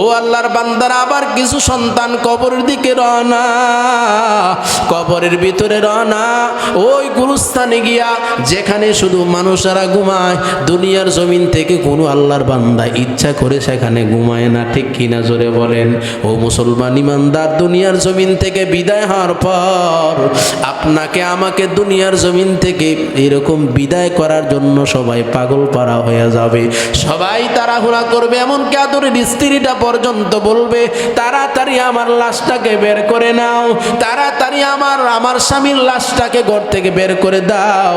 ও আল্লাহর বান্দারা, আবার কিছু সন্তান কবরের দিকে রওনা। কবরের ভিতরে রওনা। ওই গুরুস্থানে গিয়া যেখানে শুধু মানুষেরা ঘুমায়, দুনিয়ার জমিন থেকে কোনো আল্লাহর বান্দা ইচ্ছা করে সেখানে ঘুমায় না। ঠিক কিনা জোরে বলেন? ও মুসলমান ইমানদার, দুনিয়ার জমিন থেকে বিদায় হওয়ার পর আপনাকে আমাকে দুনিয়ার জমিন থেকে এরকম বিদায় করার জন্য সবাই পাগল পাড়া হয়ে যাবে। সবাই তাড়াহুড়া করবে, এমনকি আদরের স্ত্রীটা পর্যন্ত বলবে, তাড়াতাড়ি আমার লাশটাকে বের করে নাও, তাড়াতাড়ি আমার আমার স্বামীর লাশটাকে ঘর থেকে বের করে দাও।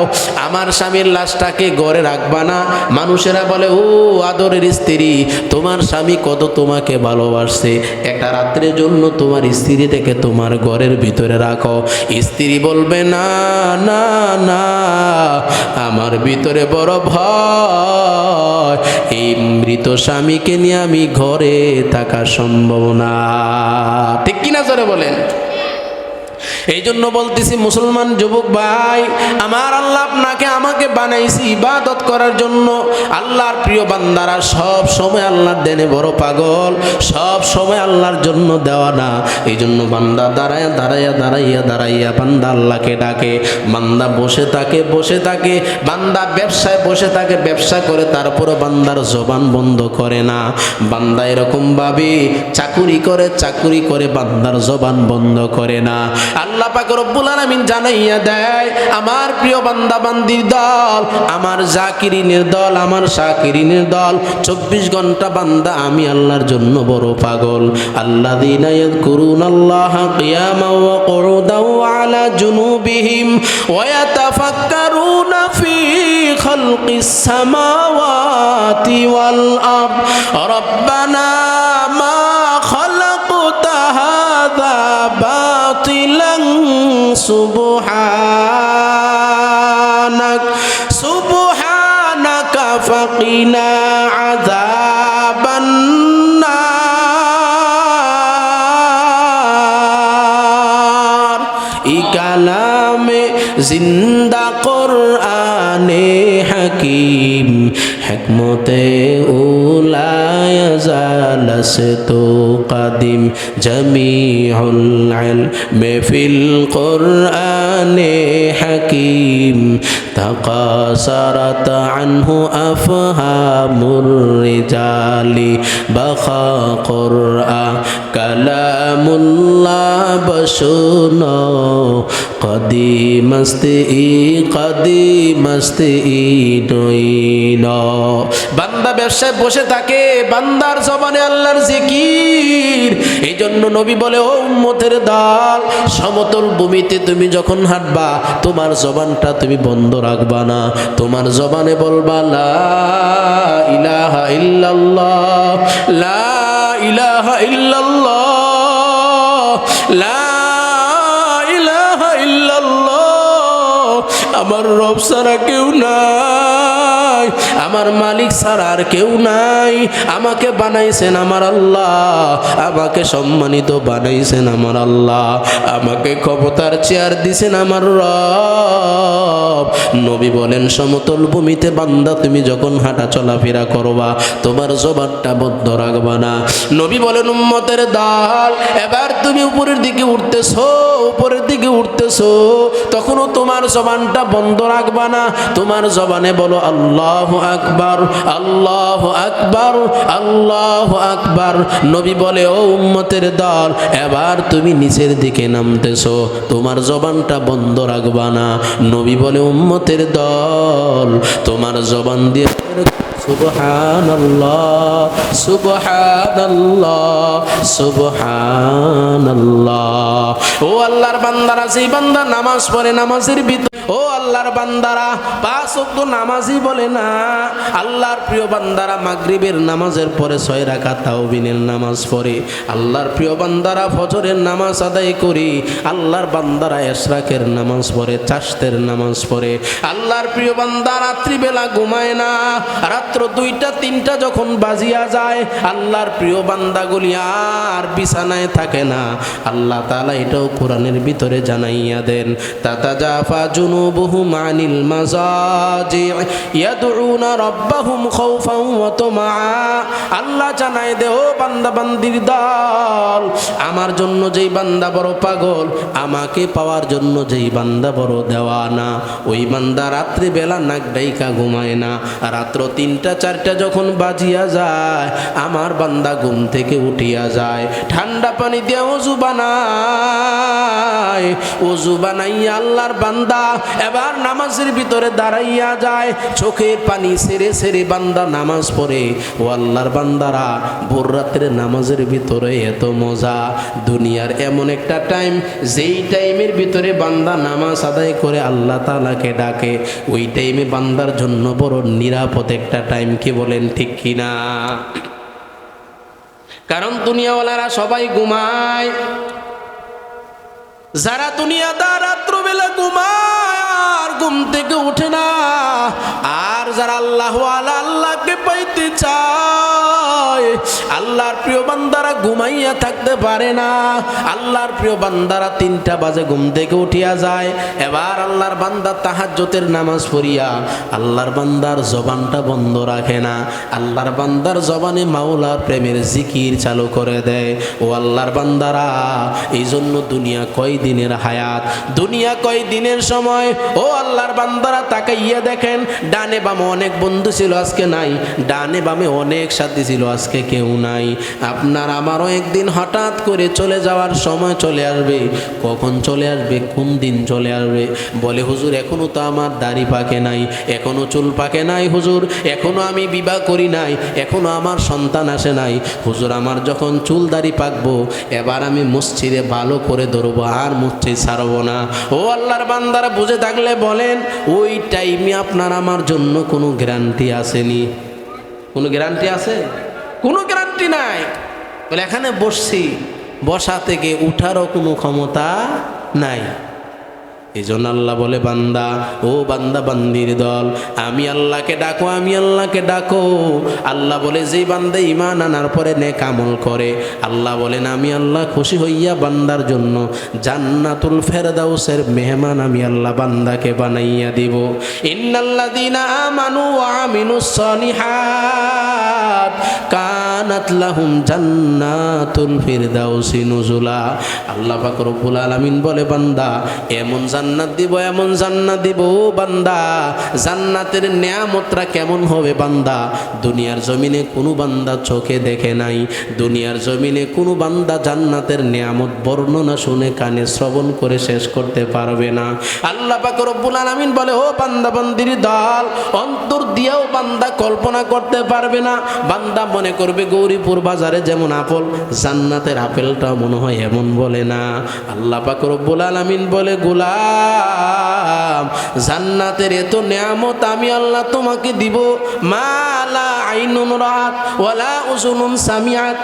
আমার স্বামীর লাশটাকে ঘরে রাখবা না। মানুষেরা বলে, ও আদরের স্ত্রী, তোমার স্বামী কত তোমাকে ভালোবাসছে একটা রাত্রের জন্য তোমার স্ত্রী থেকে তোমার ঘরের ভিতরে রাখো। স্ত্রী বলবে, না না না, আমার ভিতরে বড় ভয়। এই মৃত স্বামীকে নিয়ে আমি ঘরে থাকা সম্ভব না। ঠিক কিনা জোরে বলেন? এই জন্য বলতেছি, মুসলমান যুবক ভাই, আমার আল্লাহ আপনাকে আমাকে বানাইছি ইবাদত করার জন্য। আল্লাহর প্রিয় বান্দারা, সব সময় আল্লাহর দেনে বড় পাগল, সব সময় আল্লাহর জন্য দেওয়া না। এই জন্য বান্দা দাঁড়াইয়া দাঁড়াইয়া দাঁড়াইয়া দাঁড়াইয়া বান্দা আল্লাহকে ডাকে। বান্দা বসে থাকে বসে থাকে। বান্দা ব্যবসায় বসে থাকে, ব্যবসা করে তারপরে বান্দার জবান বন্ধ করে না। বান্দা এরকম ভাবে চাকুরি করে চাকুরি করে বান্দার জবান বন্ধ করে না। আল্লাহ পাক রব্বুল আলামিন জানাইয়া দেয়, আমার প্রিয় বান্দা বান্দির দল, আমার জাকিরিনের দল, আমার শাকিরিনের দল, চব্বিশ ঘণ্টা বান্দা আমি আল্লাহর জন্য বড় পাগল। আল্লাহ দিনায়ত করুন আল্লাহ কিয়ামা ওয়া কুরুদাও আলা জুনুবিহিম ওয়া ইয়াতাফাক্কারুনা ফি খালকিস মা ইকালামে জিন্দা কর আনে হাকিম হেকমতে ওলায় যা জালস তো কাদিম জমিউল ইলম ফিল কোরআনে হাকিম تقاصرت عنه أفهام الرجال بخا قرآن كلام الله بشنا قديم استئي قديم استئي নইনা বান্দা ব্যবসায় বসে থাকে বান্দার জবানে আল্লাহর জিকির। এই জন্য নবী বলে, ও উম্মতের দল, সমতল ভূমিতে তুমি যখন হাঁটবা, তোমার জবানটা তুমি বন্ধ রাখবা না। তোমার জবানে বলবা, লা ইলাহা ইল্লাল্লাহ, লা ইলাহা ইল্লাল্লাহ, লা ইলাহা ইল্লাল্লাহ, আমার রব ছাড়া কেউ নাই। আমার মালিক ছাড়া আর কেউ নাই। আমাকে বানাইছেন আমার আল্লাহ। আমাকে সম্মানিত বানাইছেন আমার আল্লাহ। আমাকে ক্ষমতার চেয়ার দিছেন আমার রব। নবী বলেন, সমতল ভূমিতে বান্দা, তুমি যখন হাঁটা চলাফেরা করবা, তোমার জবানটা বদ্ধ রাখবা না। নবী বলেন, উম্মতের দল, এবার তুমি উপরের দিকে উঠতেছো, উপরের দিকে উঠতেছো, তখনও তোমার জবানটা বন্ধ রাখবা না। তোমার জবানে বলো, আল্লাহ আকবার, আল্লাহ আকবার আল্লাহ আকবার। নবী বলে, ও উম্মতের দল, এবার তুমি নিচের দিকে নামতেছো, তোমার জবানটা বন্ধ রাখবা না। নবী বলে, উম্মতের দল, তোমার জবান দিয়ে সুবহানাল্লাহ সুবহানাল্লাহ সুবহানাল্লাহ। ও আল্লাহর বান্দারা সেই বান্দা নামাজ পড়ে, নামাজের ভিতর ও আল্লাহর বান্দারা, পাঁচ ওয়াক্ত নামাজই বলে না। আল্লাহর প্রিয় বান্দারা, মাগরিবের নামাজের পরে ছয় রাকাত তাওবিনের নামাজ পড়ে। আল্লাহর প্রিয় বান্দারা, ফজরের নামাজ আদায় করি। আল্লাহর বান্দারা এশরাকের নামাজ পড়ে চাষতের নামাজ পড়ে। আল্লাহর প্রিয় বান্দা রাত্রিবেলা ঘুমায় না। রাত্র দুইটা, তিনটা যখন বাজিয়া যায়, আল্লাহর প্রিয় বান্দাগুলি আর বিছানায় থাকে না। আল্লাহ তাআলা এটাও কোরআনের ভিতরে জানাইয়া দেন তাতা জাফা জুনুবুহুম আনিল মাজাজি ইয়াদউনা রাব্বাহুম খাউফান ওয়া তামআ আল্লাহ জানাই দে, ও বান্দা, বান্দির দল, আমার জন্য যেই বান্দা বড় পাগল, আমাকে পাওয়ার জন্য যেই বান্দা বড় দেওয়ানা। ওই বান্দা রাত্রি বেলা নাক ডাইকা ঘুমায় না। রাত্র তিনটা, চারটা যখন বাজিয়া যায়, আমার বান্দা ঘুম থেকে উঠিয়া যায়। ঠান্ডা পানি দিয়ে অজু বানায়। অজু বানাইয়া আল্লাহর বান্দা এবার নামাজের ভিতরে দাঁড়াইয়া যায়, চোখের পানি সেরে সেরে বান্দা নামাজ পড়ে। ও আল্লাহর বান্দারা, ভোর রাত্রে নামাজের ভিতরে এত মজা। দুনিয়ার এমন একটা টাইম, যেই টাইমের ভিতরে বান্দা নামাজ আদায় করে আল্লাহ তালাকে ডাকে। ওই টাইমে বান্দার জন্য বড় নিরাপদ একটা টাইম কি বলেন ঠিক কিনা? কারণ দুনিয়াওয়ালারা সবাই ঘুমায়। যারা দুনিয়া দুনিয়াদার রাত্রবেলা ঘুমায় ঘুম থেকে উঠে না। আর যারা আল্লাহ আল্লাহকে পাইতে চায় আল্লাহর প্রিয় বান্দারা ঘুমাইয়া থাকতে পারে না। আল্লাহর প্রিয় বান্দারা তিনটা বাজে ঘুম থেকে উঠিয়া যায়। এবার আল্লাহর বান্দা তাহাজ্জতের নামাজ পড়িয়া আল্লাহর বান্দার জবানটা বন্ধ রাখে না। আল্লাহর বান্দার জবানে মাওলার প্রেমের জিকির চালু করে দেয়। ও আল্লাহর বান্দারা এই জন্য দুনিয়া কয় দিনের হায়াত? দুনিয়া কয় দিনের সময়? ও আল্লাহর বান্দারা, তাকাইয়া দেখেন, ডানে বামে অনেক বন্ধু ছিল আজকে নাই। ডানে বামে অনেক সাথী ছিল আজকে কেউ নাই। আপনার আমারও একদিন হঠাৎ করে চলে যাওয়ার সময় চলে আসবে। কখন চলে আসবে? কোন দিন চলে আসবে? বলে, হুজুর, এখনও তো আমার দাড়ি পাকে নাই, এখনও চুল পাকে নাই হুজুর, এখনও আমি বিবাহ করি নাই, এখনও আমার সন্তান আসে নাই। হুজুর, আমার যখন চুল দাড়ি পাকবো, এবার আমি মসজিদে ভালো করে ধরবো, আর মসজিদ ছাড়বো না। ও আল্লাহর বান্দারা বুঝে থাকলে বলেন, ওই টাইমে আপনার আমার জন্য কোনো গ্যারান্টি আসেনি। কোনো গ্যারান্টি আছে? কোনো গ্যারান্টি নাই। বলে এখানে বসছি বসা থেকে উঠারও কোনো ক্ষমতা নাই। এই জন্য আল্লাহ বলে, বান্দা, ও বান্দা, বান্দির দল, আমি আল্লাহকে ডাকো, আমি আল্লাহকে ডাকো। আল্লাহ বলে, যেই বান্দা ইমান আনার পরে নেক আমল করে, আল্লাহ বলেন, আমি আল্লাহ খুশি হইয়া বান্দার জন্য জান্নাতুল ফেরদাউসের মেহমান আমি আল্লাহ বান্দাকে বানাইয়া দিব। ইন্নাল্লাযীনা আমানু ওয়া আমিনুস সলিহাত কানাত লাহুম জান্নাতুল ফিরদাউসি নুজুলা। আল্লাহ পাক রব্বুল আলামিন বলে, বান্দা, এমন জান্নাত দিব, এমন জান্নাত দিব বান্দা, জান্নাতের নিয়ামতরা কেমন হবে বান্দা? দুনিয়ার জমিনে কোনো বান্দা চোখে দেখে নাই, দুনিয়ার জমিনে কোনো বান্দা জান্নাতের নিয়ামত বর্ণনা শুনে কানে শ্রবণ করে শেষ করতে পারবে না। আল্লাহ পাক রব্বুল আলামিন বলে, ও বান্দা, বান্দির দল, অন্তর দিয়েও বান্দা কল্পনা করতে পারবে না। বান্দা মনে করবে, গৌরীপুর বাজারে যেমন আপেল, জান্নাতের আপেলটা মনে হয় এমন বলে না। আল্লাহ পাক রব্বুল আলামিন বলে গোলাম জান্নাতের এত নিয়ামত আমি আল্লাহ তোমাকে দিব। মালা আইনুন রাত উজুনুন সামিয়াত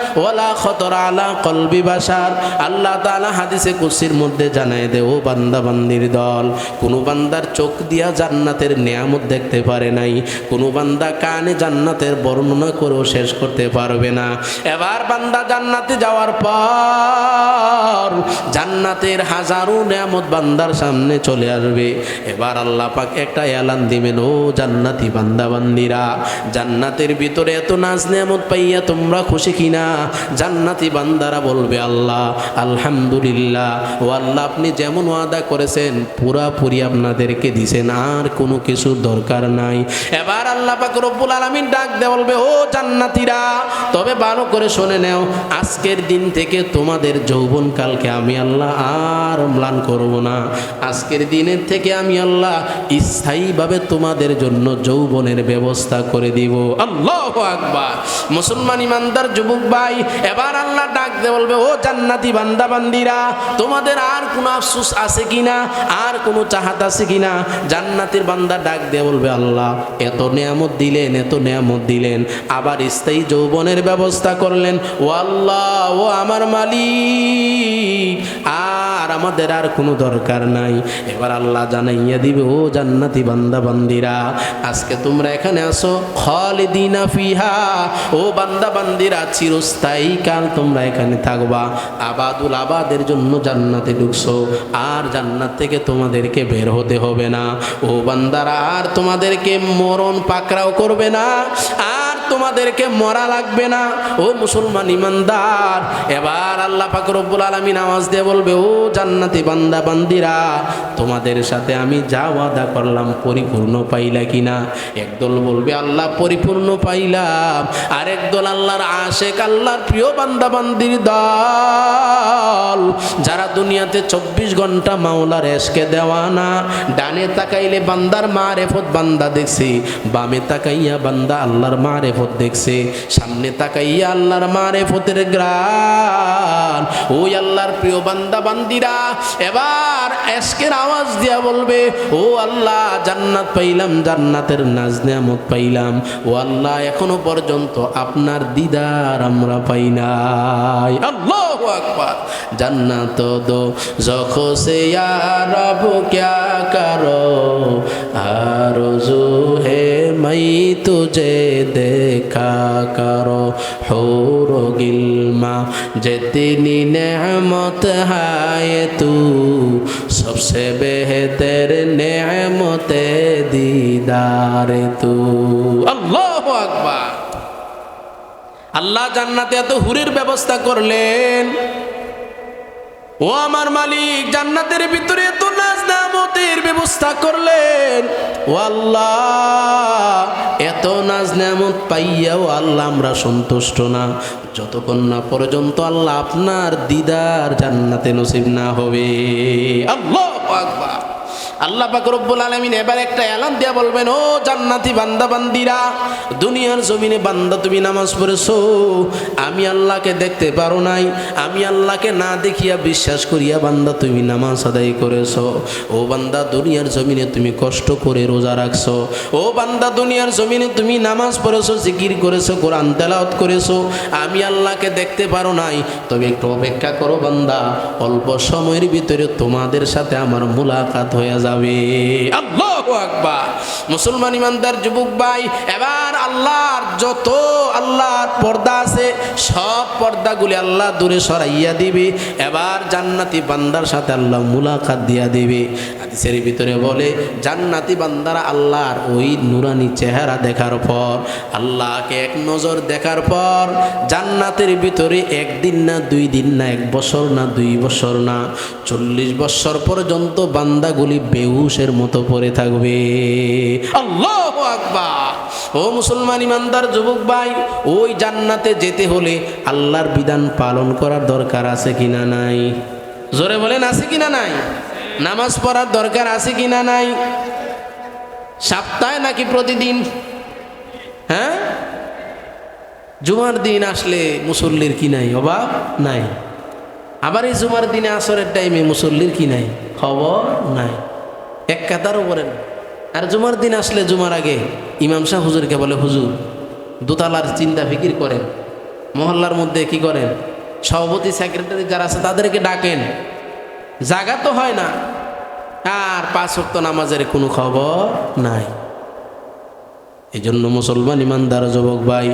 খতর আলা কলবি বাসার। আল্লাহ হাদিসে কুরসির মধ্যে জানায় দে ও বান্দা, বান্দির দল, কোনো বান্দার চোখ দিয়া জান্নাতের নিয়ামত দেখতে পারে নাই। কোনো বান্দা কানে জান্নাতের বর্ণনা করেও শেষ করতে পারবে না। এবার বান্দা জান্নাতে যাওয়ার পর জান্নাতের হাজারো নিয়ামত বান্দার সামনে চলে আসবে। এবার আল্লাহ পাক একটা এলান দিবেন, ও জান্নাতি বান্দা, বান্দিরা, জান্নাতের ভিতরে এত নাজ নিয়ামত পাইয়া তোমরা খুশি কিনা? জান্নাতি বান্দারা বলবে, আল্লাহ, আলহামদুলিল্লাহ। ও আল্লাহ, আপনি যেমন ওয়াদা করেছেন, পুরাপুরি আপনাদেরকে দিছেন, আর কোনো কিছুর দরকার নাই। এবার আল্লাহ পাক রব্বুল আলামিন ডাক দে বলবে, ও জান্নাতীরা, তবে ভালো করে শুনে নেও, আজকের দিন থেকে তোমাদের যৌবন কালকে আমি আল্লাহ আর ম্লান করব না। আজকের দিনের থেকে আমি আল্লাহ স্থায়ীভাবে তোমাদের জন্য যৌবনের ব্যবস্থা করে দিব। আল্লাহ আকবার। মুসলমান ইমানদার যুবক ভাই, এবার আল্লাহ ডাক দে বলবে, ও জান্নাতি বান্দা বান্দিরা তোমাদের আর কোনো আফসোস আছে কিনা? আর কোনো চাহাত আছে কিনা? জান্নাতের বান্দা ডাক দিয়ে বলবে, আল্লাহ, এত নিয়ামত দিলেন, এত নিয়ামত দিলেন। আবার স্থায়ী যৌবনের ব্যবস্থা করলেন। ও আল্লাহ, ও আমার মালিক। আর আমাদের আর কোনো দরকার নাই। নাই। এবার আল্লাহ জানাইয়া দিবে, ও জান্নাতি বান্দা, বান্দিরা, আজকে তোমরা এখানে আসো, খালিদিনা ফিহা। ও বান্দা, বান্দিরা, চিরস্থায়ী কাল তোমরা এখানে থাকবা। আবাদুল আবাদের জন্য জান্নাতে ঢুকছো, আর জান্নাত থেকে তোমাদেরকে বের হতে হবে না। ও বান্দারা, আর তোমাদেরকে মরণ পাকড়াও করবে না। আর তোমাদেরকে মরা লাগবে না। ও মুসলমান ইমানদার, এবার আল্লাহ পাক রব্বুল আলামিন আওয়াজ দিয়ে বলবে, ও জান্নাতি বান্দা, বান্দিরা, তোমাদের সাথে আমি যা ওয়াদা করলাম পরিপূর্ণ পাইলা কিনা? একদল বলবে, আল্লাহ পরিপূর্ণ পাইলাম। আর একদল আল্লাহর আশেক, আল্লাহর প্রিয় বান্দা, বান্দির দল। যারা দুনিয়াতে চব্বিশ ঘণ্টা মাওলার এসকে দেওয়ানা, ডানে তাকাইলে বান্দার মা রেফত বান্দা দেখছি, বামে তাকাইয়া বান্দা আল্লাহর মা রেফত দেখছে, সামনে তাকাইয়া আল্লাহর মা রেফতের গ্রান ওই আল্লাহর প্রিয় বান্দা বান্দিরা, এবার এসকের আওয়াজ দিয়া বলবে, ও আল্লাহ, জান্নাত পাইলাম, জান্নাতের নাজ নেয়ামত পাইলাম। ও আল্লাহ, এখনও পর্যন্ত আপনার দিদার আমরা পাই নাই। আল্লাহ আকবার। জান্নাত দো যখো সে রব, ক্যা করো? তুজে দেখা করো হোর গিলমা যেতিনি নেমত হায় তু সবসে বেহতর নেমতে দিদার তু আল্লাহ আকবার আল্লাহ জান্নাতে এত হুরের ব্যবস্থা করলেন। ও আমার মালিক, জান্নাতের ভিতরে এত নাজ নামতের ব্যবস্থা করলেন। ও আল্লাহ এত নাজ নেমত পাইয়াও আল্লাহ আমরা সন্তুষ্ট না। যতক্ষণ না পর্যন্ত আল্লাহ আপনার দিদার জান্নাতে নসিব না হবে। আল্লাহ আকবার। আল্লাহ পাক রব্বুল আলামিন এবার একটা এলান দিয়া বলবেন, ও জান্নাতি বান্দা, বান্দিরা, দুনিয়ার জমিনে বান্দা তুমি নামাজ পড়েছো। আমি আল্লাহকে দেখতে পারো নাই। আমি আল্লাহকে না দেখিয়া বিশ্বাস করিয়া বান্দা তুমি নামাজ আদায় করেছ। ও বান্দা, দুনিয়ার জমিনে তুমি কষ্ট করে রোজা রাখছো। ও বান্দা, দুনিয়ার জমিনে তুমি নামাজ পড়েছো, জিকির করেছ, কোরআন তেলাওয়াত করেছ। আমি আল্লাহকে দেখতে পারো নাই। তবে একটু অপেক্ষা করো বান্দা, অল্প সময়ের ভিতরে তোমাদের সাথে আমার মুলাকাত হয়ে যাবে। আকবার। মুসলমান ইমানদার যুবক ভাই, এবার আল্লাহর যত আল্লাহর পর্দা আছে, সব পর্দাগুলি আল্লাহ দূরে সরাইয়া দিবে। এবার জান্নাতি বান্দার সাথে আল্লাহ মুলাকাত দিয়া দিবে। হাদিসের ভিতরে বলে, জান্নাতি বান্দারা আল্লাহর ওই নুরানি চেহারা দেখার পর, আল্লাহকে এক নজর দেখার পর, জান্নাতের ভিতরে একদিন না দুই দিন না, এক বছর না দুই বছর না, চল্লিশ বছর পর্যন্ত বান্দাগুলি বেহুশের মতো পড়ে থাকবে। আল্লাহ আকবার। ও মুসলমান ইমানদার যুবক ভাই, ওই জান্নাতে যেতে হলে আল্লাহর বিধান পালন করার দরকার আছে কিনা নাই? জোরে বলেন, আছে কিনা নাই? নামাজ পড়ার দরকার আছে কিনা নাই? সপ্তাহে নাকি প্রতিদিন? হ্যাঁ? জুমার দিন আসলে মুসল্লির কি নাই? অভাব? নাই। আবার এই জুমার দিনে আসরের টাইমে মুসল্লির কি নাই? খবর? নাই। এক কাতারও পড়েন আর জুমার দিন আসলে জুমার আগে ইমাম শাহ হুজুরকে বলে, হুজুর, দোতলার চিন্তা ফিকির করেন। মহল্লার মধ্যে কি করেন? সভাপতি সেক্রেটারি যারা আছে তাদেরকে ডাকেন। জাগা তো হয় না। আর পাঁচ হক্ত নামাজের কোনো খবর নাই। এই জন্য মুসলমান ইমানদার যুবক ভাই,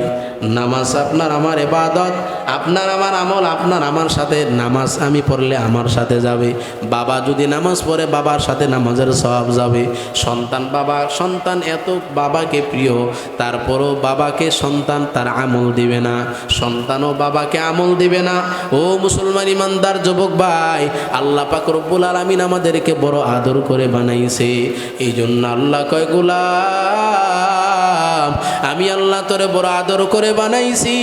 নামাজ আপনার আমার এবাদত, আপনার আমার আমল, আপনার আমার সাথে নামাজ আমি পড়লে আমার সাথে যাবে। বাবা যদি নামাজ পড়ে, বাবার সাথে নামাজের সব যাবে। সন্তান বাবা, সন্তান এত বাবাকে প্রিয়, তারপরও বাবাকে সন্তান তার আমল দিবে না। সন্তানও বাবাকে আমল দিবে না। ও মুসলমান ইমানদার যুবক ভাই, আল্লাহ পাক রব্বুল আলমিন আমাদেরকে বড় আদর করে বানাইছে। এই জন্য আল্লাহ কয় গোলাম আমি আল্লাহ তোরে বড় আদর করে বানাইছি।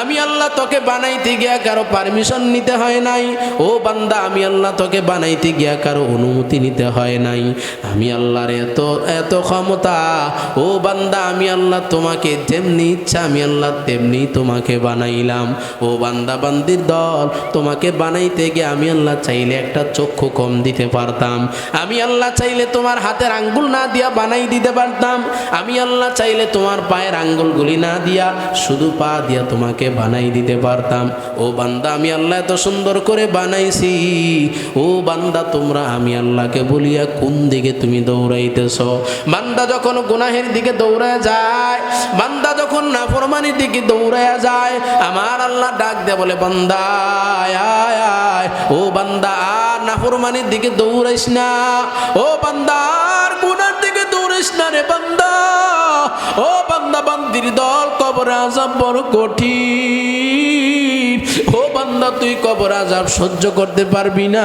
আমি আল্লাহ তোকে বানাইতে গিয়া কারও পারমিশন নিতে হয় নাই। ও বান্দা, আমি আল্লাহ তোকে বানাইতে গিয়া কারও অনুমতি নিতে হয় নাই। আমি আল্লাহর এত এত ক্ষমতা। ও বান্দা, আমি আল্লাহ তোমাকে যেমনি ইচ্ছা, আমি আল্লাহ তেমনি তোমাকে বানাইলাম। ও বান্দা, বান্দির দল, তোমাকে বানাইতে গিয়ে আমি আল্লাহ চাইলে একটা চক্ষু কম দিতে পারতাম। আমি আল্লাহ চাইলে তোমার হাতের আঙ্গুল না দিয়া বানাই দিতে পারতাম। আমি আল্লাহ চাইলে তোমার তোমার পায়ের আঙ্গুলগুলি না দিয়া শুধু পা দিয়া তোমাকে বানাই দিতে পারতাম। ও বান্দা, আমি আল্লাহ এত সুন্দর করে বানাইছি। ও বান্দা, তোমরা আমি আল্লাহকে বলিয়া কোন দিকে তুমি দৌড়াইতেছ? বান্দা, যখন গুনাহের দিকে দৌড়ায় যায়, বান্দা যখন নাফরমানির দিকে দৌড়ায় যায়, আমার আল্লাহ ডাক দেয় বলে, বান্দা, আয় আয় ও বান্দা, আর নাফরমানির দিকে দৌড়াইস না। ও বান্দা, আর গুনার দিকে দৌড়াইস না রে বান্দা। ও বান্দা বান্দির দল কবর আজাব বড় কঠিন। ও বান্দা, তুই কবর আজাব সহ্য করতে পারবি না।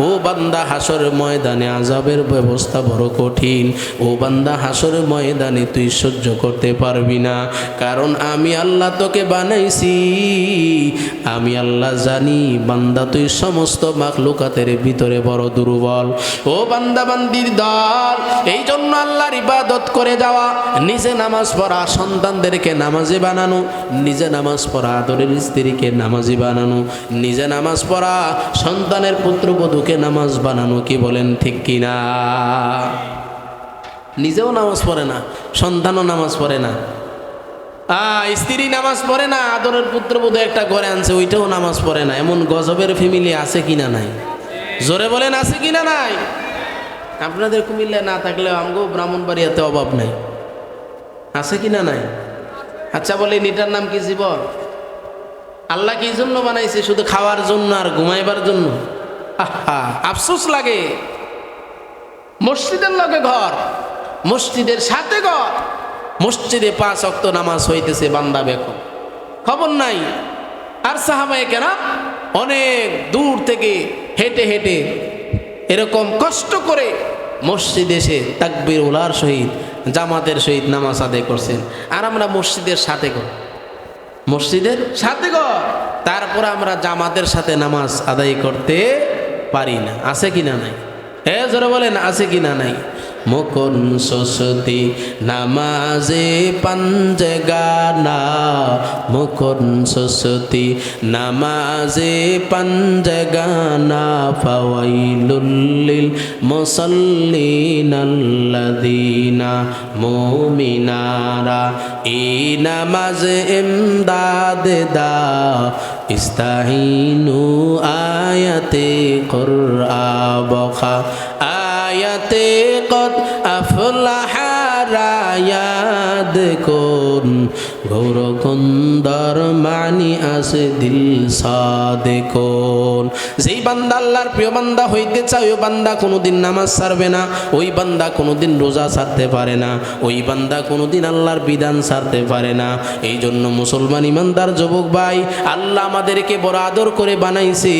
ও বান্দা, হাসর ময়দানে আজাবের ব্যবস্থা বড় কঠিন। ও বান্দা, হাসর ময়দানে তুই সহ্য করতে পারবি না। কারণ আমি আল্লাহ তোকে বানাইছি। আমি আল্লাহ জানি, বান্দা, তুই সমস্ত মাখলুকাতের ভিতরে বড় দুর্বল। ও বান্দা, বান্দির দল এই জন্য আল্লাহর ইবাদত করে যাওয়া। নিজে নামাজ পড়া সন্তানদেরকে নামাজে বানানো, নিজে নামাজ পড়া আদরের স্ত্রীকে নামাজি বানানো, নিজে নামাজ পড়া, সন্তানের পুত্রবধূকে নামাজ বানানো কি বলেন ঠিক কিনা? নিজেও নামাজ পড়ে না, সন্তানও নামাজ পড়ে না। স্ত্রী নামাজ পড়ে না, আদরের পুত্রবধূ একটা ঘরে আনছে, ওইটাও নামাজ পড়ে না। এমন গজবের ফ্যামিলি আছে কিনা নাই? জোরে বলেন, আছে কিনা নাই? আপনাদের কুমিল্লায় না থাকলেও আমগো ব্রাহ্মণবাড়িয়াতে অভাব নাই। আছে কিনা নাই? আচ্ছা বলে এটার নাম কি জীবন? আল্লাহ কি জন্য বানাইছে? শুধু খাওয়ার জন্য আর ঘুমাইবার জন্য? আহা, আফসোস লাগে। মসজিদের লগে ঘর, মসজিদের সাথে ঘর। মসজিদে পাঁচ অক্ত নামাজ হইতেছে বান্দা বেকম খবর নাই। আর সাহাবায়ে কেন অনেক দূর থেকে হেঁটে হেঁটে এরকম কষ্ট করে মসজিদ এসে তাকবির উলার সহিত, জামাতের সহিত নামাজ আদায় করছেন। আর আমরা মসজিদের সাথে কর মসজিদের সাথে ঘর তারপর আমরা জামাতের সাথে নামাজ আদায় করতে পারি না। আছে কিনা নাই? এ, জোরে বলেন, আছে কিনা নাই? মুকুন সসতি নামাজে পাঞ্জে গানা। মুকুন সসতি নামাজে পাঞ্জে গানা। ফাওয়াইলুল্লিল মুসাল্লিনাল্লাযীনা মুমিনারা। এই নামাজ ইমদাদ দা ইস্তাহিনু আয়াতে কুরআ বখা। আয়াতে কদ আফলাহা রায়াদ কোন ঘোর কুন্দর মানি আসে দিল সাদে কোন যেই বান্দা আল্লাহর প্রিয় বান্দা হইতে চায়, ওই বান্দা কোনোদিন নামাজ ছাড়বে না, ওই বান্দা কোনোদিন রোজা ছাড়তে পারে না, ওই বান্দা কোনোদিন আল্লাহর বিধান ছাড়তে পারে না। এই জন্য মুসলমান ইমানদার যুবক ভাই, আল্লাহ আমাদেরকে বড় আদর করে বানাইছে।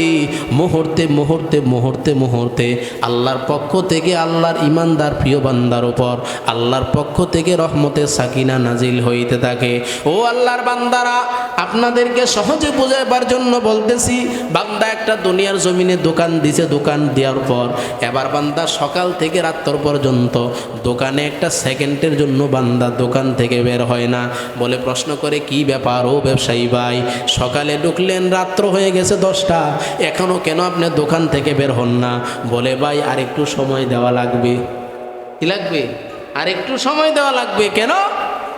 মুহূর্তে মুহূর্তে মুহূর্তে মুহূর্তে আল্লাহর পক্ষ থেকে আল্লাহর ইমানদার প্রিয় বান্দার উপর, আল্লাহর পক্ষ থেকে রহমতের সাকিনা নাজিল হইতে থাকে। ও আল্লাহর বান্দারা, আপনাদেরকে সহজে বোঝাইবার জন্য বলতেছি, বান্দা একটা দুনিয়ার জমিনে দোকান দিছে, দোকান দেওয়ার পর, এবার বান্দা সকাল থেকে রাত্র পর্যন্ত দোকানে একটা সেকেন্ডের জন্য বান্দা দোকান থেকে বের হয় না। বলে প্রশ্ন করে, কি ব্যাপার ও ব্যবসায়ী ভাই? সকালে ঢুকলেন, রাত্র হয়ে গেছে দশটা এখনও কেন আপনি দোকান থেকে বের হন না? বলে, ভাই আর একটু সময় দেওয়া লাগবে। কি লাগবে? আর একটু সময় দেওয়া লাগবে কেন?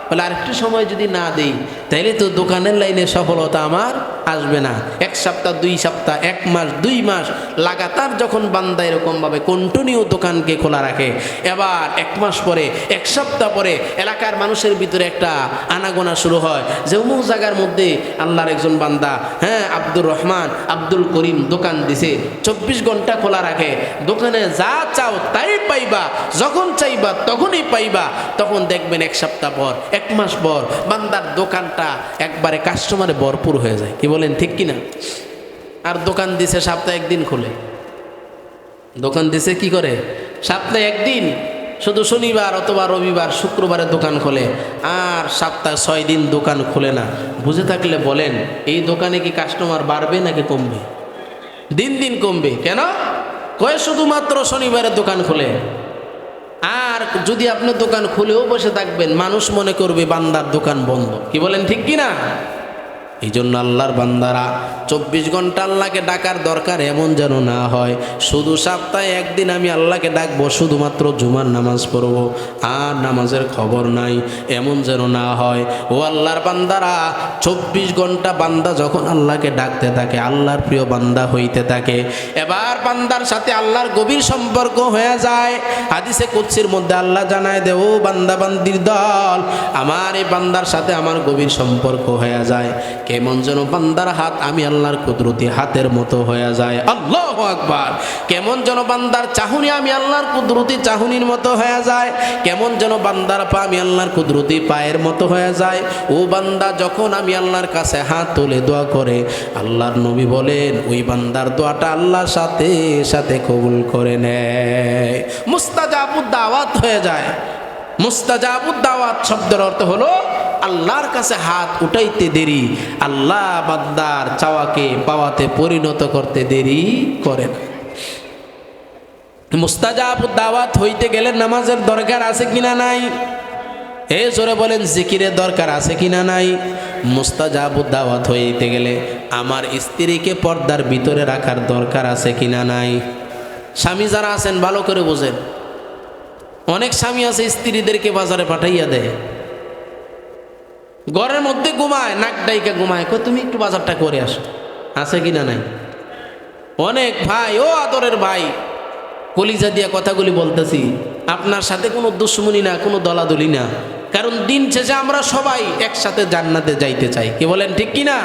বলে, আরেকটু সময় যদি না দেই, তাইলে তো দোকানের লাইনে সফলতা আমার আসবে না। এক সপ্তাহ, দুই সপ্তাহ, এক মাস, দুই মাস, লাগাতার যখন বান্দা এরকমভাবে কন্টিনিউ দোকানকে খোলা রাখে, এবার এক মাস পরে, এক সপ্তাহ পরে এলাকার মানুষের ভিতরে একটা আনাগোনা শুরু হয় যে, অমুক জায়গার মধ্যে আল্লাহর একজন বান্দা হ্যাঁ আব্দুর রহমান, আব্দুল করিম দোকান দিছে, চব্বিশ ঘণ্টা খোলা রাখে, দোকানে যা চাও তাই পাইবা, যখন চাইবা তখনই পাইবা। তখন দেখবেন এক সপ্তাহ পর এক মাস পর বান্দার দোকানটা একবারে কাস্টমারে ভরপুর হয়ে যায়। কি বলেন, ঠিক কিনা? আর দোকান দিছে সপ্তাহে একদিন খুলে। দোকান দিছে কি করে? সপ্তাহে একদিন, শুধু শনিবার অথবা রবিবার, শুক্রবারে দোকান খোলে। আর সপ্তাহে ছয় দিন দোকান খোলে না। বুঝে থাকলে বলেন, এই দোকানে কি কাস্টমার বাড়বে নাকি কমবে? দিন দিন কমবে। কেন? কয়ে শুধুমাত্র শনিবারে দোকান খোলে। আর যদি আপনার দোকান খুলেও বসে থাকবেন, মানুষ মনে করবে বান্দার দোকান বন্ধ। কি বলেন ঠিক কি না এই জন্য আল্লাহর বান্দারা চব্বিশ ঘণ্টা আল্লাহকে ডাকার দরকার এমন যেন না হয়। শুধু সপ্তাহে একদিন আমি আল্লাহকে ডাকবো, শুধুমাত্র জুমার নামাজ পড়ব, আর নামাজের খবর নাই, এমন যেন না হয়। ও আল্লাহর বান্দারা, চব্বিশ ঘণ্টা বান্দা যখন আল্লাহকে ডাকতে থাকে, আল্লাহর প্রিয় বান্দা হইতে থাকে। এবার বান্দার সাথে আল্লাহর গভীর সম্পর্ক হয়ে যায়। হাদিসে কুৎসির মধ্যে আল্লাহ জানায় দে ও বান্দা বান্দির দল, আমার এই বান্দার সাথে আমার গভীর সম্পর্ক হয়ে যায়। কেমন যেন বান্দার হাত আমি আল্লাহর কুদরতি হাতের মতো হয়ে যায়। আল্লাহ আকবার। কেমন যেন বান্দার চাহুনি আমি আল্লাহর কুদরতি চাহুনির মতো হয়ে যায়। কেমন যেন বান্দার পা আমি আল্লাহর কুদরতি পায়ের মতো হয়ে যায়। ও বান্দা যখন আমি আল্লাহর কাছে হাত তুলে দোয়া করে, আল্লাহর নবী বলেন, ওই বান্দার দোয়াটা আল্লাহর সাথে সাথে কবুল করে নেয়। মুস্তাজাবুদ দাওয়াত হয়ে যায়। মুস্তাজাবুদ দাওয়াত শব্দের অর্থ হলো আল্লাহর কাছে হাত উঠাইতে দেরি, আল্লাহ বান্দার চাওয়াকে পাওয়াতে পরিণত করতে দেরি করেন মুস্তাজাবুদ দাওয়াত হইতে গেলে নামাজের দরকার আছে কিনা নাই? এ জোরে বলেন, জিকিরের দরকার আছে কিনা নাই? মুস্তাজাবুদ দাওয়াত হইতে গেলে আমার স্ত্রীকে পর্দার ভিতরে রাখার দরকার আছে কিনা নাই? স্বামী যারা আছেন, ভালো করে বোঝেন। অনেক স্বামী আছে, স্ত্রীদেরকে বাজারে পাঠাইয়া দেয়। ঘরের মধ্যে ঘুমায়, নাক ডাইকা ঘুমায় কো তুমি একটু বাজারটা করে আসো। আছে কি না নাই? অনেক ভাই, ও আদরের ভাই, কলিজা দিয়া কথাগুলি বলতেছি, আপনার সাথে কোনো দুশ্মনী না, কোনো দলাদলি না। কারণ দিন শেষে আমরা সবাই একসাথে জান্নাতে যাইতে চাই। কি বলেন, ঠিক কি না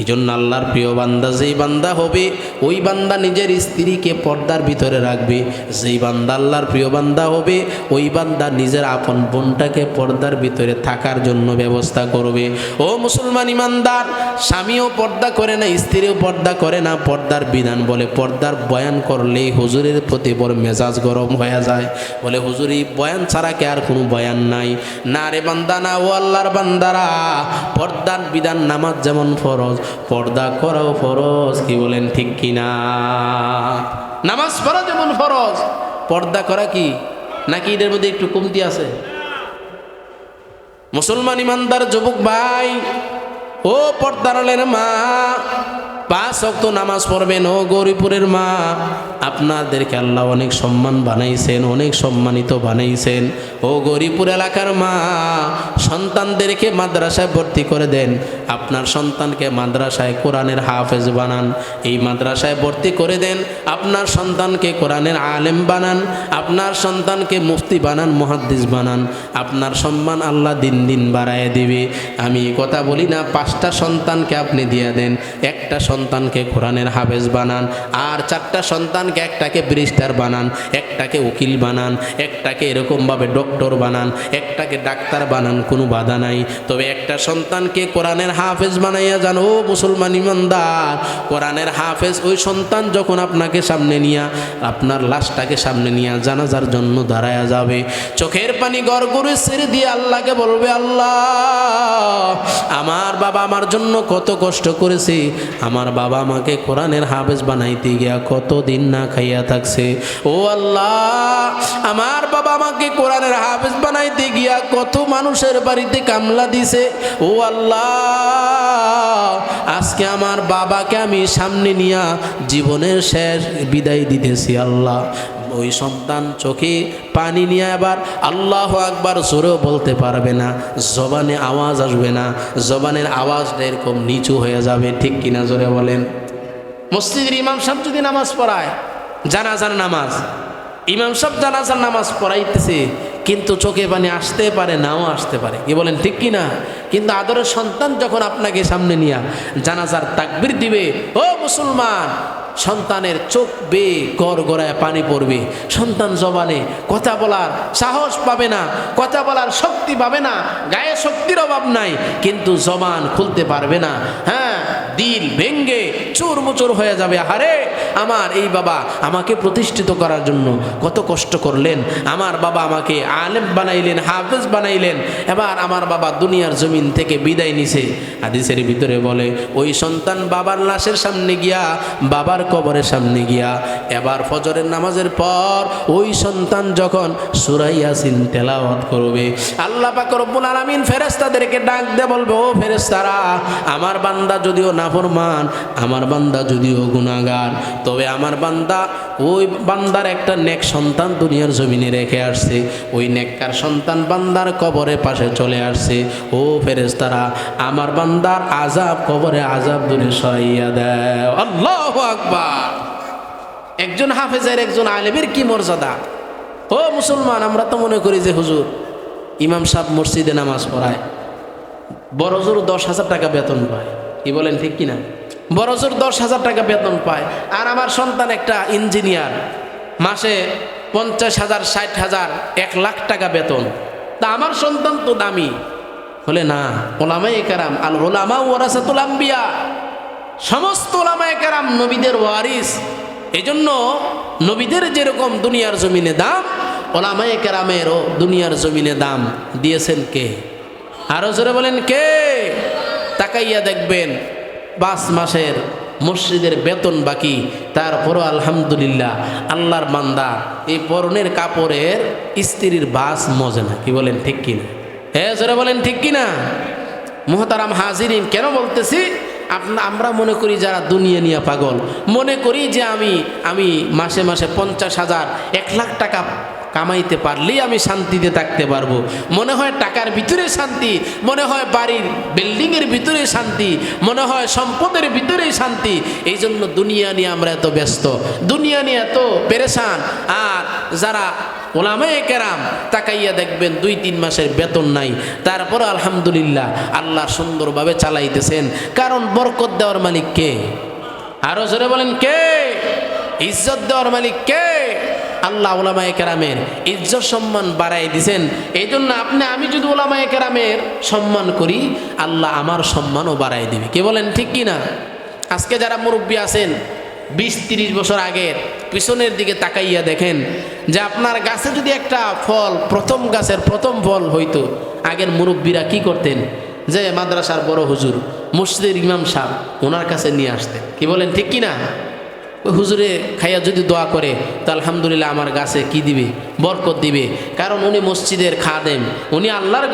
এই জন্য আল্লাহর প্রিয় বান্দা, যেই বান্দা হবে, ওই বান্দা নিজের স্ত্রীকে পর্দার ভিতরে রাখবে। যেই বান্দা আল্লাহর প্রিয় বান্দা হবে, ওই বান্দা নিজের আপন বোনটাকে পর্দার ভিতরে থাকার জন্য ব্যবস্থা করবে। ও মুসলমান ইমানদার, স্বামীও পর্দা করে না, স্ত্রীও পর্দা করে না, পর্দার বিধান বলে, পর্দার বয়ান করলেই হুজুরের প্রতি বড় মেজাজ গরম হয়ে যায়। বলে, হুজুর, এই বয়ান ছাড়া কে আর কোনো বয়ান নাই? না রে বান্দা, না ও আল্লাহর বান্দারা, পর্দার বিধান নামাজ যেমন ফরজ পর্দা করাও ফরজ, কি বলেন ঠিক কিনা? নামাজ পড়া যেমন ফরজ, পর্দা করা কি? নাকি এদের মধ্যে একটু কমতি আছে? মুসলমান ইমানদার, যুবক ভাই, ও পর্দারালের মা পাঁচ অক্ত নামাজ পড়বেন, ও গৌরীপুরের মা। আপনাদেরকে আল্লাহ অনেক সম্মান বানাইছেন, অনেক সম্মানিত বানাইছেন। ও গৌরীপুর এলাকার মা, সন্তানদেরকে মাদ্রাসায় ভর্তি করে দেন। আপনার সন্তানকে মাদ্রাসায় কোরআনের হাফেজ বানান। এই মাদ্রাসায় ভর্তি করে দেন। আপনার সন্তানকে কোরআনের আলেম বানান। আপনার সন্তানকে মুফতি বানান, মুহাদ্দিস বানান। আপনার সম্মান আল্লাহ দিন দিন বাড়ায় দিবে। আমি কথা বলি না, পাঁচটা সন্তানকে আপনি দিয়ে দেন। একটা সন্তানকে কোরআনের হাফেজ বানান। আর চারটা সন্তানকে একটাকে ব্রিস্টার বানান, একটাকে উকিল বানান, একটাকে এরকমভাবে ডক্টর বানান, একটাকে ডাক্তার বানান, কোনো বাধা নাই। তবে একটা সন্তানকে কোরআনের হাফেজ বানাইয়া যান, ও মুসলমান ইমানদার, কোরআনের হাফেজ ওই সন্তান যখন আপনাকে সামনে নিয়া, আপনার লাশটাকে সামনে নিয়ে জানাজার জন্য দাঁড়ায়া যাবে। চোখের পানি গড় করে ছেড়ে দিয়ে আল্লাহকে বলবে, আল্লাহ, আমার বাবা আমার জন্য কত কষ্ট করেছে, আমার বাবা আমাকে কোরআনের হাফেজ বানাইতে গিয়া কতদিন না খাইয়া থাকছে। ও আল্লাহ, আমার বাবা আমাকে কোরআনের হাফেজ বানাইতে গিয়া কত মানুষের বাড়িতে কামলা দিছে। ও আল্লাহ, আজকে আমার বাবাকে আমি সামনে নিয়া জীবনের শেষ বিদায় দিতেছি আল্লাহ। ওই সন্তান চোখে পানি নিয়ে আবার আল্লাহ আকবার জোরেও বলতে পারবে না। জবানে আওয়াজ আসবে না। জবানের আওয়াজটা এরকম নিচু হয়ে যাবে। ঠিক কিনা জোরে বলেন। মসজিদের ইমাম সাহেব যদি নামাজ পড়ায়, জানাজার নামাজ, ইমাম সাহেব জানাজার নামাজ পড়াইতেছে, কিন্তু চোখে পানি আসতে পারে, নাও আসতে পারে। কি বলেন, ঠিক কি না কিন্তু আদরের সন্তান যখন আপনাকে সামনে নিয়ে জানাজার তাকবির দিবে, ও মুসলমান সন্তানের চোখ বেয়ে গড় গড়ায় পানি পড়বে। সন্তান জবানে কথা বলার সাহস পাবে না, কথা বলার শক্তি পাবে না, গায়ে শক্তির অভাব নাই, কিন্তু জবান খুলতে পারবে না। হ্যাঁ দিল ভেঙ্গে চুর মুচুর হয়ে যাবে। হারে আমার এই বাবা আমাকে প্রতিষ্ঠিত করার জন্য কত কষ্ট করলেন। আমার বাবা আমাকে আলেম বানাইলেন, হাফেজ বানাইলেন। এবার আমার বাবা দুনিয়ার জমিন থেকে বিদায় নিছে। হাদিসের ভিতরে বলে, ওই সন্তান বাবার লাশের সামনে গিয়া, বাবার কবরের সামনে গিয়া, এবার ফজরের নামাজের পর ওই সন্তান যখন সুরাইয়াসিন তেলাওয়াত করবে, আল্লাহ পাক রব্বুল আলামিন ফেরেশতাদেরকে ডাক দে বলবে, ও ফেরেশতারা, আমার বান্দা যদিও নাফরমান, আমার বান্দা যদিও গুনাহগার, তবে আমার বান্দা ওই বান্দার একটা নেক সন্তান দুনিয়ার জমিনে রেখে আসছে। ওই নেককার সন্তান বান্দার কবরের পাশে চলে আসছে। ও ফেরেশতারা, আমার বান্দার আজাব কবরে আজাব দূরে সহাইয়া দেয় আল্লাহু আকবার। একজন হাফেজের একজন আলেমের কি মর্যাদা? ও মুসলমান, আমরা তো মনে করি যে হুজুর, ইমাম সাহেব মসজিদে নামাজ পড়ায় বড়জোর দশ হাজার টাকা বেতন পায়। কি বলেন, ঠিক কিনা? বড়জোর দশ হাজার টাকা বেতন পায়। আর আমার সন্তান একটা ইঞ্জিনিয়ার, মাসে পঞ্চাশ হাজার, ষাট হাজার, এক লাখ টাকা বেতন। তা আমার সন্তান তো দামি। বলে, না ওলামাই কারাম, আল ওলামা ওরাসাতুল আম্বিয়া। সমস্ত ওলামায় কারাম নবীদের ওয়ারিস। এই জন্য নবীদের যেরকম দুনিয়ার জমিনে দাম, ওলামায় কেরামেরও দুনিয়ার জমিনে দাম দিয়েছেন কে? আরও জোরে বলেন, কে? তাকাইয়া দেখবেন, পাঁচ মাসের মসজিদের বেতন বাকি। তারপরও আলহামদুলিল্লাহ, আল্লাহর বান্দা এই পরনের কাপড়ের স্ত্রীর বাস মজে না। কি বলেন, ঠিক কিনা হ্যাঁ জোরে বলেন, ঠিক কিনা মোহতারাম হাজিরিন, কেন বলতেছি? আপনা আমরা মনে করি যারা দুনিয়া নিয়ে পাগল, মনে করি যে আমি আমি মাসে মাসে পঞ্চাশ হাজার, এক লাখ টাকা কামাইতে পারলেই আমি শান্তিতে থাকতে পারব। মনে হয় টাকার ভিতরে শান্তি, মনে হয় বাড়ির বিল্ডিংয়ের ভিতরে শান্তি, মনে হয় সম্পদের ভিতরেই শান্তি। এই জন্য দুনিয়া নিয়ে আমরা এত ব্যস্ত, দুনিয়া নিয়ে এত পেরেশান। আর যারা ওলামায়ে কেরাম তাকাইয়া দেখবেন দুই তিন মাসের বেতন নাই। তারপর আলহামদুলিল্লাহ আল্লাহ সুন্দরভাবে চালাইতেছেন। কারণ বরকত দেওয়ার মালিক কে? আরও জোরে বলেন কে? ইজ্জত দেওয়ার মালিক কে? আল্লাহ ওলামায় কেরামের ইজ্জত সম্মান বাড়াই দিছেন। এই জন্য আপনি, আমি যদি ওলামায়ে কেরামের সম্মান করি, আল্লাহ আমার সম্মানও বাড়াই দিবে। কে বলেন, ঠিক কি না? আজকে যারা মুরব্বী আছেন, বিশ তিরিশ বছর আগের, পিছনের দিকে তাকাইয়া দেখেন যে আপনার গাছে যদি একটা ফল, প্রথম গাছের প্রথম ফল হইতো, আগের মুরব্বীরা কি করতেন? যে মাদ্রাসার বড় হুজুর, মসজিদের ইমাম সাহেব, ওনার কাছে নিয়ে আসতেন। কি বলেন, ঠিক কি না? ওই হুজুরে খাইয়া যদি দোয়া করে, তো আলহামদুলিল্লাহ আমার গাছে কি দিবে? বরকত দিবে। কারণ উনি মসজিদের খাদেম। উনি আল্লাহর